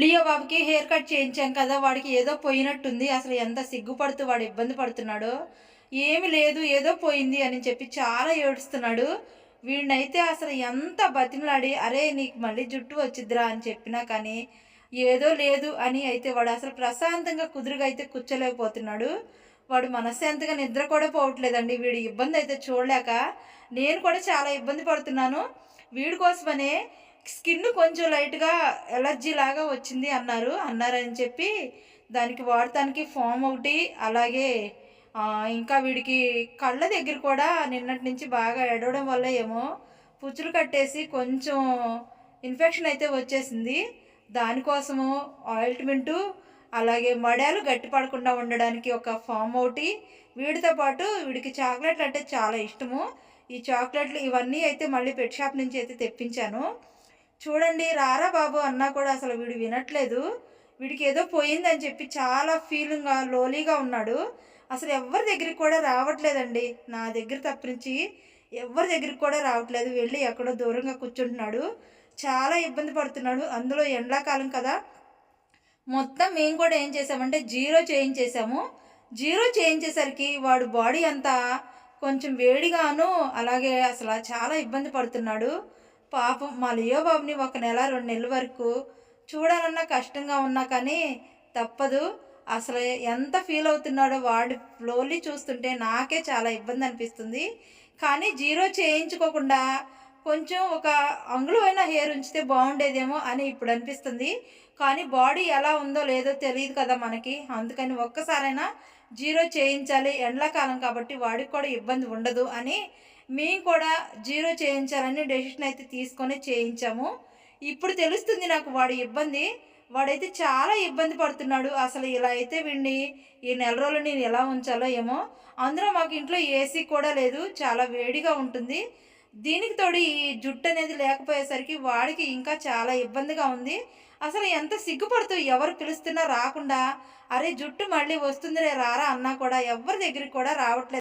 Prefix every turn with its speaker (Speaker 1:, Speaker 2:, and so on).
Speaker 1: Leo బాబుకి hair cut చేయించాం కదా వాడికి ఏదో పోయినట్టుంది. అసలు ఎంత సిగ్గుపడుతూ వాడు ఇబ్బంది పడుతున్నాడో. ఏమి లేదు ఏదో పోయింది అని చెప్పి చాలా ఏడుస్తున్నాడు. వీడినైతే అసలు ఎంత బతిమలాడి అరే నీకు మళ్ళీ జుట్టు వచ్చిద్దిరా అని చెప్పినా కానీ ఏదో లేదు అని అయితే వాడు అసలు ప్రశాంతంగా కుదురుగా అయితే కూర్చోలేకపోతున్నాడు. వాడు మనశ్శాంతిగా నిద్ర కూడా పోవట్లేదండి. వీడి ఇబ్బంది అయితే చూడలేక నేను కూడా చాలా ఇబ్బంది పడుతున్నాను. వీడి కోసమనే స్కిన్ కొంచెం లైట్గా ఎలర్జీ లాగా వచ్చింది అన్నారు. అన్నారని చెప్పి దానికి వాడటానికి ఫామ్ ఒకటి అలాగే ఇంకా వీడికి కళ్ళ దగ్గర కూడా నిన్నటి నుంచి బాగా ఎడవడం వల్ల ఏమో పుచ్చులు కట్టేసి కొంచెం ఇన్ఫెక్షన్ అయితే వచ్చేసింది. దానికోసము ఆయింట్మెంటు అలాగే మడాలు గట్టి పడకుండా ఉండడానికి ఒక ఫామ్ ఒకటి. వీడితో పాటు వీడికి చాక్లెట్లు అంటే చాలా ఇష్టము. ఈ చాక్లెట్లు ఇవన్నీ అయితే మళ్ళీ పెట్ షాప్ నుంచి అయితే తెప్పించాను. చూడండి రారా బాబు అన్నా కూడా అసలు వీడు వినట్లేదు. వీడికి ఏదో పోయిందని చెప్పి చాలా ఫీలింగ్గా లోలీగా ఉన్నాడు. అసలు ఎవరి దగ్గరికి కూడా రావట్లేదండి. నా దగ్గర తప్పించి ఎవరి దగ్గరికి కూడా రావట్లేదు. వెళ్ళి ఎక్కడో దూరంగా కూర్చుంటున్నాడు. చాలా ఇబ్బంది పడుతున్నాడు. అందులో ఎండాకాలం కదా. మొత్తం మేము కూడా ఏం చేసామంటే జీరో చేయించేసాము జీరో చేయించేసరికి వాడు బాడీ అంతా కొంచెం వేడిగాను అలాగే అసలు చాలా ఇబ్బంది పడుతున్నాడు. పాపం మా లియో బాబుని ఒక నెల రెండు నెలల వరకు చూడాలన్నా కష్టంగా ఉన్నా కానీ తప్పదు. అసలు ఎంత ఫీల్ అవుతున్నాడో వాడు ఫ్లోలీ చూస్తుంటే నాకే చాలా ఇబ్బంది అనిపిస్తుంది. కానీ జీరో చేయించుకోకుండా కొంచెం ఒక అంగుళమైన హెయిర్ ఉంచితే బాగుండేదేమో అని ఇప్పుడు అనిపిస్తుంది. కానీ బాడీ ఎలా ఉందో లేదో తెలియదు కదా మనకి. అందుకని ఒక్కసారైనా జీరో చేయించాలి. ఎండాకాలం కాబట్టి వాడికి కూడా ఇబ్బంది ఉండదు అని మేము కూడా జీరో చేయించాలని డెసిషన్ అయితే తీసుకొని చేయించాము. ఇప్పుడు తెలుస్తుంది నాకు వాడి ఇబ్బంది. వాడైతే చాలా ఇబ్బంది పడుతున్నాడు. అసలు ఇలా అయితే వీడిని ఈ నెల రోజులు నేను ఎలా ఉంచాలో ఏమో. అందులో మాకు ఇంట్లో ఏసీ కూడా లేదు. చాలా వేడిగా ఉంటుంది. దీనికి తోడు ఈ జుట్టు అనేది లేకపోయేసరికి వాడికి ఇంకా చాలా ఇబ్బందిగా ఉంది. అసలు ఎంత సిగ్గుపడుతూ ఎవరు పిలుస్తున్నా రాకుండా అరే జుట్టు మళ్ళీ వస్తుందిరే రారా అన్నా కూడా ఎవరి దగ్గరికి కూడా రావట్లేదు.